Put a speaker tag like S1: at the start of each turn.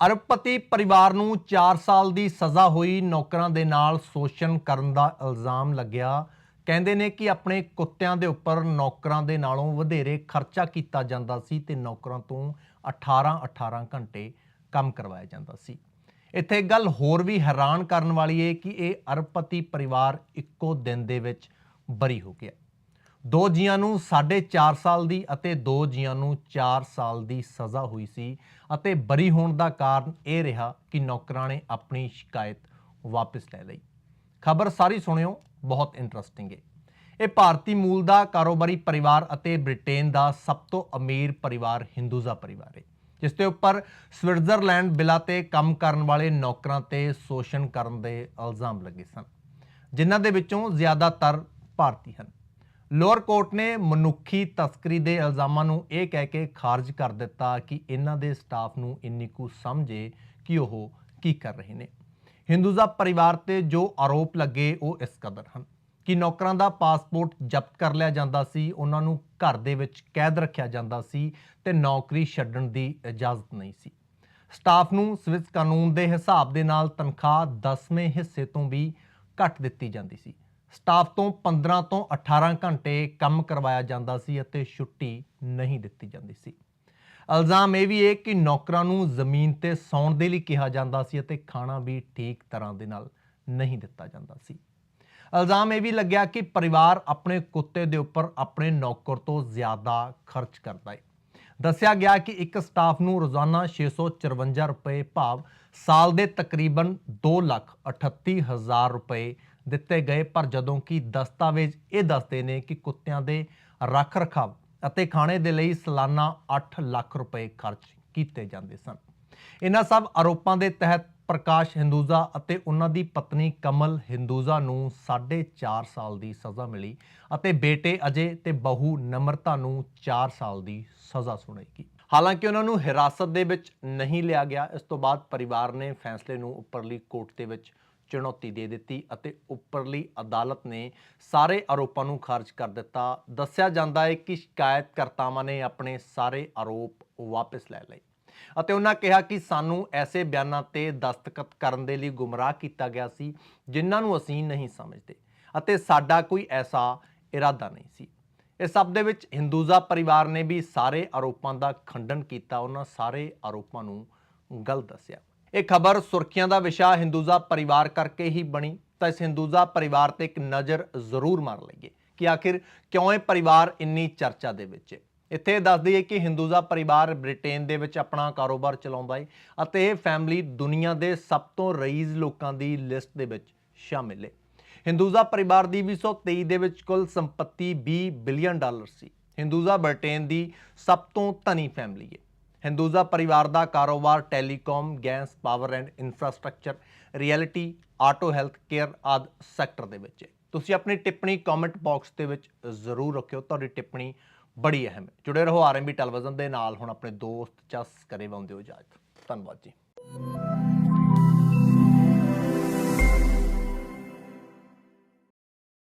S1: ਅਰਬਪਤੀ ਪਰਿਵਾਰ ਨੂੰ 4 ਸਾਲ ਦੀ ਸਜ਼ਾ ਹੋਈ। ਨੌਕਰਾਂ ਦੇ ਨਾਲ ਸ਼ੋਸ਼ਣ ਕਰਨ ਦਾ ਇਲਜ਼ਾਮ ਲੱਗਿਆ। ਕਹਿੰਦੇ ਨੇ ਕਿ ਆਪਣੇ ਕੁੱਤਿਆਂ ਦੇ ਉੱਪਰ ਨੌਕਰਾਂ ਦੇ ਨਾਲੋਂ ਵਧੇਰੇ ਖਰਚਾ ਕੀਤਾ ਜਾਂਦਾ ਸੀ ਤੇ ਨੌਕਰਾਂ ਤੋਂ 18-18 ਘੰਟੇ ਕੰਮ ਕਰਵਾਇਆ ਜਾਂਦਾ ਸੀ। ਇੱਥੇ ਗੱਲ ਹੋਰ ਵੀ ਹੈਰਾਨ ਕਰਨ ਵਾਲੀ ਹੈ ਕਿ ਇਹ ਅਰਬਪਤੀ ਪਰਿਵਾਰ ਇੱਕੋ ਦਿਨ ਦੇ ਵਿੱਚ ਬਰੀ ਹੋ ਗਿਆ। ਦੋ ਜੀਆਂ ਨੂੰ 4.5 ਸਾਲ ਦੀ ਅਤੇ ਦੋ ਜੀਆਂ ਨੂੰ 4 ਸਾਲ ਦੀ ਸਜ਼ਾ ਹੋਈ ਸੀ ਅਤੇ ਬਰੀ ਹੋਣ ਦਾ ਕਾਰਨ ਇਹ ਰਿਹਾ ਕਿ ਨੌਕਰਾਂ ਨੇ ਆਪਣੀ ਸ਼ਿਕਾਇਤ ਵਾਪਸ ਲੈ ਲਈ। ਖਬਰ ਸਾਰੀ ਸੁਣਿਓ, ਬਹੁਤ ਇੰਟਰਸਟਿੰਗ ਹੈ ਇਹ ਭਾਰਤੀ ਮੂਲ ਦਾ ਕਾਰੋਬਾਰੀ ਪਰਿਵਾਰ ਅਤੇ ਬ੍ਰਿਟੇਨ ਦਾ ਸਭ ਤੋਂ ਅਮੀਰ ਪਰਿਵਾਰ ਹਿੰਦੂਜ਼ਾ ਪਰਿਵਾਰ ਹੈ ਜਿਸ ਦੇ ਉੱਪਰ ਸਵਿਟਜ਼ਰਲੈਂਡ ਬਿਲਾ ਤੇ ਕੰਮ ਕਰਨ ਵਾਲੇ ਨੌਕਰਾਂ ਤੇ ਸ਼ੋਸ਼ਣ ਕਰਨ ਦੇ ਇਲਜ਼ਾਮ ਲੱਗੇ ਸਨ, ਜਿਨ੍ਹਾਂ ਦੇ ਵਿੱਚੋਂ ਜ਼ਿਆਦਾਤਰ ਭਾਰਤੀ ਹਨ। ਲੋਅਰ ਕੋਰਟ ਨੇ ਮਨੁੱਖੀ ਤਸਕਰੀ ਦੇ ਇਲਜ਼ਾਮਾਂ ਨੂੰ ਇਹ ਕਹਿ ਕੇ ਖਾਰਜ ਕਰ ਦਿੱਤਾ ਕਿ ਇਹਨਾਂ ਦੇ ਸਟਾਫ ਨੂੰ ਇੰਨੀ ਕੁ ਸਮਝੇ ਕਿ ਉਹ ਕੀ ਕਰ ਰਹੇ ਨੇ। ਹਿੰਦੂਜ਼ਾ ਪਰਿਵਾਰ ਤੇ ਜੋ ਆਰੋਪ ਲੱਗੇ ਉਹ ਇਸ ਕਦਰ ਹਨ ਕਿ ਨੌਕਰਾਂ ਦਾ ਪਾਸਪੋਰਟ ਜ਼ਬਤ ਕਰ ਲਿਆ ਜਾਂਦਾ ਸੀ, ਉਹਨਾਂ ਨੂੰ ਘਰ ਦੇ ਵਿੱਚ ਕੈਦ ਰੱਖਿਆ ਜਾਂਦਾ ਸੀ ਤੇ ਨੌਕਰੀ ਛੱਡਣ ਦੀ ਇਜਾਜ਼ਤ ਨਹੀਂ ਸੀ। ਸਟਾਫ ਨੂੰ ਸਵਿਸ ਕਾਨੂੰਨ ਦੇ ਹਿਸਾਬ ਦੇ ਨਾਲ ਤਨਖਾਹ 10ਵੇਂ ਹਿੱਸੇ ਤੋਂ ਵੀ ਘੱਟ ਦਿੱਤੀ ਜਾਂਦੀ ਸੀ। ਸਟਾਫ ਤੋਂ 15 ਤੋਂ 18 ਘੰਟੇ ਕੰਮ ਕਰਵਾਇਆ ਜਾਂਦਾ ਸੀ ਅਤੇ ਛੁੱਟੀ ਨਹੀਂ ਦਿੱਤੀ ਜਾਂਦੀ ਸੀ। ਇਲਜ਼ਾਮ ਇਹ ਵੀ ਹੈ ਕਿ ਨੌਕਰਾਂ ਨੂੰ ਜ਼ਮੀਨ ਤੇ ਸੌਣ ਦੇ ਲਈ ਕਿਹਾ ਜਾਂਦਾ ਸੀ ਅਤੇ ਖਾਣਾ ਵੀ ਠੀਕ ਤਰ੍ਹਾਂ ਦੇ ਨਾਲ ਨਹੀਂ ਦਿੱਤਾ ਜਾਂਦਾ ਸੀ। ਇਲਜ਼ਾਮ ਇਹ ਵੀ ਲੱਗਿਆ ਕਿ ਪਰਿਵਾਰ ਆਪਣੇ ਕੁੱਤੇ ਦੇ ਉੱਪਰ ਆਪਣੇ ਨੌਕਰ ਤੋਂ ਜ਼ਿਆਦਾ ਖਰਚ ਕਰਦਾ ਹੈ। ਦੱਸਿਆ ਗਿਆ ਕਿ ਇੱਕ ਸਟਾਫ ਨੂੰ ਰੋਜ਼ਾਨਾ 654 ਰੁਪਏ ਭਾਵ ਸਾਲ ਦੇ ਤਕਰੀਬਨ 2 ਲੱਖ 38 ਹਜ਼ਾਰ ਰੁਪਏ ਦਿੱਤੇ ਗਏ, ਪਰ ਜਦੋਂ ਕਿ ਦਸਤਾਵੇਜ਼ ਇਹ ਦੱਸਦੇ ਨੇ ਕਿ ਕੁੱਤਿਆਂ ਦੇ ਰੱਖ ਰਖਾਵ ਅਤੇ ਖਾਣੇ ਦੇ ਲਈ ਸਾਲਾਨਾ 8 ਲੱਖ ਰੁਪਏ ਖਰਚ ਕੀਤੇ ਜਾਂਦੇ ਸਨ। ਇਹਨਾਂ ਸਭ ਆਰੋਪਾਂ ਦੇ ਤਹਿਤ ਪ੍ਰਕਾਸ਼ ਹਿੰਦੂਜ਼ਾ ਅਤੇ ਉਹਨਾਂ ਦੀ ਪਤਨੀ ਕਮਲ ਹਿੰਦੂਜ਼ਾ ਨੂੰ 4.5 ਸਾਲ ਦੀ ਸਜ਼ਾ ਮਿਲੀ ਅਤੇ ਬੇਟੇ ਅਜੇ ਤੇ ਬਹੂ ਨਮਰਤਾ ਨੂੰ 4 ਸਾਲ ਦੀ ਸਜ਼ਾ ਸੁਣਾਈ ਹਾਲਾਂਕਿ ਉਹਨਾਂ ਨੂੰ ਹਿਰਾਸਤ ਦੇ ਵਿੱਚ ਨਹੀਂ ਲਿਆ ਗਿਆ। ਇਸ ਤੋਂ ਬਾਅਦ ਪਰਿਵਾਰ ਨੇ ਫੈਸਲੇ ਨੂੰ ਉੱਪਰਲੀ ਕੋਰਟ ਦੇ ਵਿੱਚ ਚੁਣੌਤੀ ਦੇ ਦਿੱਤੀ ਅਤੇ ਉੱਪਰਲੀ ਅਦਾਲਤ ਨੇ ਸਾਰੇ ਆਰੋਪਾਂ ਨੂੰ ਖਾਰਜ ਕਰ ਦਿੱਤਾ। ਦੱਸਿਆ ਜਾਂਦਾ ਹੈ ਕਿ ਸ਼ਿਕਾਇਤਕਰਤਾਵਾਂ ਨੇ ਆਪਣੇ ਸਾਰੇ ਆਰੋਪ ਵਾਪਸ ਲੈ ਲਏ ਅਤੇ ਉਹਨਾਂ ਕਿਹਾ ਕਿ ਸਾਨੂੰ ਐਸੇ ਬਿਆਨਾਂ ਤੇ ਦਸਤਖਤ ਕਰਨ ਦੇ ਲਈ ਗੁੰਮਰਾਹ ਕੀਤਾ ਗਿਆ ਸੀ, ਜਿਨ੍ਹਾਂ ਨੂੰ ਅਸੀਂ ਨਹੀਂ ਸਮਝਦੇ ਅਤੇ ਸਾਡਾ ਕੋਈ ਐਸਾ ਇਰਾਦਾ ਨਹੀਂ ਸੀ। ਇਸ ਸਭ ਦੇ ਵਿੱਚ ਹਿੰਦੂਜ਼ਾ ਪਰਿਵਾਰ ਨੇ ਵੀ ਸਾਰੇ ਆਰੋਪਾਂ ਦਾ ਖੰਡਨ ਕੀਤਾ। ਉਹਨਾਂ ਸਾਰੇ ਆਰੋਪਾਂ ਨੂੰ ਗਲਤ ਦੱਸਿਆ। ਇਹ ਖਬਰ ਸੁਰਖੀਆਂ ਦਾ ਵਿਸ਼ਾ ਹਿੰਦੂਜ਼ਾ ਪਰਿਵਾਰ ਕਰਕੇ ਹੀ ਬਣੀ, ਤਾਂ ਇਸ ਹਿੰਦੂਜ਼ਾ ਪਰਿਵਾਰ ਤੇ ਇੱਕ ਨਜ਼ਰ ਜ਼ਰੂਰ ਮਾਰ ਲਈਏ ਕਿ ਆਖਿਰ ਕਿਉਂ ਇਹ ਪਰਿਵਾਰ ਇੰਨੀ ਚਰਚਾ ਦੇ ਵਿੱਚ ਹੈ। ਇੱਥੇ ਦੱਸ ਦਈਏ ਕਿ ਹਿੰਦੂਜ਼ਾ ਪਰਿਵਾਰ ਬ੍ਰਿਟੇਨ ਦੇ ਵਿੱਚ ਆਪਣਾ ਕਾਰੋਬਾਰ ਚਲਾਉਂਦਾ ਹੈ ਅਤੇ ਇਹ ਫੈਮਿਲੀ ਦੁਨੀਆ ਦੇ ਸਭ ਤੋਂ ਰਈਜ਼ ਲੋਕਾਂ ਦੀ ਲਿਸਟ ਦੇ ਵਿੱਚ ਸ਼ਾਮਿਲ ਹੈ। ਹਿੰਦੂਜ਼ਾ ਪਰਿਵਾਰ ਦੀ 2023 ਦੇ ਵਿੱਚ ਕੁੱਲ ਸੰਪਤੀ 20 ਬਿਲੀਅਨ ਡਾਲਰ ਸੀ। ਹਿੰਦੂਜ਼ਾ ਬ੍ਰਿਟੇਨ ਦੀ ਸਭ ਤੋਂ ਧਨੀ ਫੈਮਿਲੀ ਹੈ। ਹਿੰਦੂਜ਼ਾ ਪਰਿਵਾਰ ਦਾ ਕਾਰੋਬਾਰ, telecom, gas, power and infrastructure, reality, auto, health care ਆਦ ਸੈਕਟਰ ਦੇ ਵਿੱਚ ਹੈ। ਤੁਸੀਂ ਆਪਣੀ ਟਿੱਪਣੀ ਕਮੈਂਟ ਬਾਕਸ ਦੇ ਵਿੱਚ ਜ਼ਰੂਰ ਰੱਖਿਓ। ਤੁਹਾਡੀ ਟਿੱਪਣੀ ਬੜੀ ਅਹਿਮ ਹੈ। ਜੁੜੇ ਰਹੋ ਆਰਐਮਬੀ ਟੈਲੀਵਿਜ਼ਨ ਦੇ ਨਾਲ। ਹੁਣ ਆਪਣੇ ਦੋਸਤ ਚਸ ਕਰੇ ਬੰਦੇ ਹੋ ਇਜਾਜ਼ਤ। ਧੰਨਵਾਦ ਜੀ।